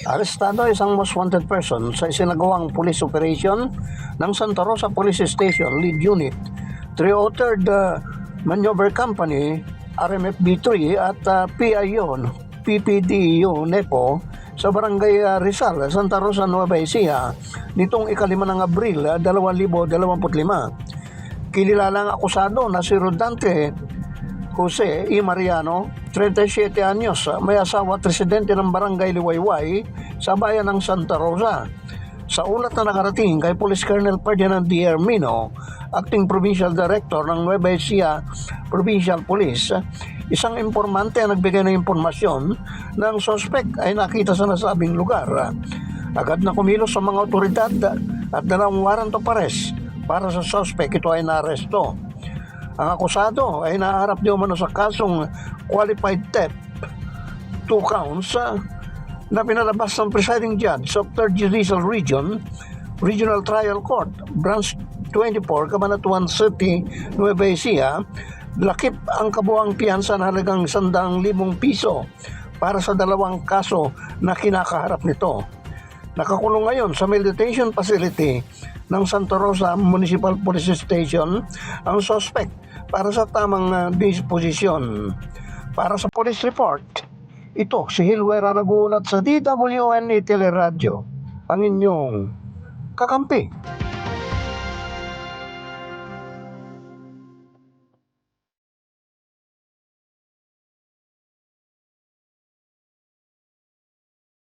Arestado isang most wanted person sa isinagawang police operation ng Santa Rosa Police Station Lead Unit 303rd uh, Maneuver Company RMFB3 at uh, PIO PPDU NEPO sa Barangay uh, Rizal, Santa Rosa, Nueva Ecija nitong ikalima ng Abril uh, 2025. Kilala ang akusado na si Rodante Jose E. Mariano, 37 anyos, may asawa at residente ng barangay Liwayway sa bayan ng Santa Rosa. Sa ulat na nakarating kay Police Colonel Ferdinand D. Hermino, Acting Provincial Director ng Nueva Ecija Provincial Police, isang informante ang nagbigay ng impormasyon na ang suspect ay nakita sa nasabing lugar. Agad na kumilos sa mga otoridad at dalang warrant of para sa suspect ito ay naaresto. Ang akusado ay naharap di umano sa kasong qualified theft, two counts, ah, na pinalabas ng presiding judge of 3rd Judicial Region, Regional Trial Court, Branch 24, Cabanatuan City, Nueva Ecija, lakip ang kabuang piyansa na halagang 100,000 piso para sa dalawang kaso na kinakaharap nito. Nakakulong ngayon sa mail detention facility ng Santa Rosa Municipal Police Station ang suspect para sa tamang ah, disposisyon. Para sa police report, ito si Hilwera nagulat sa DWN Teleradyo, ang inyong kakampi.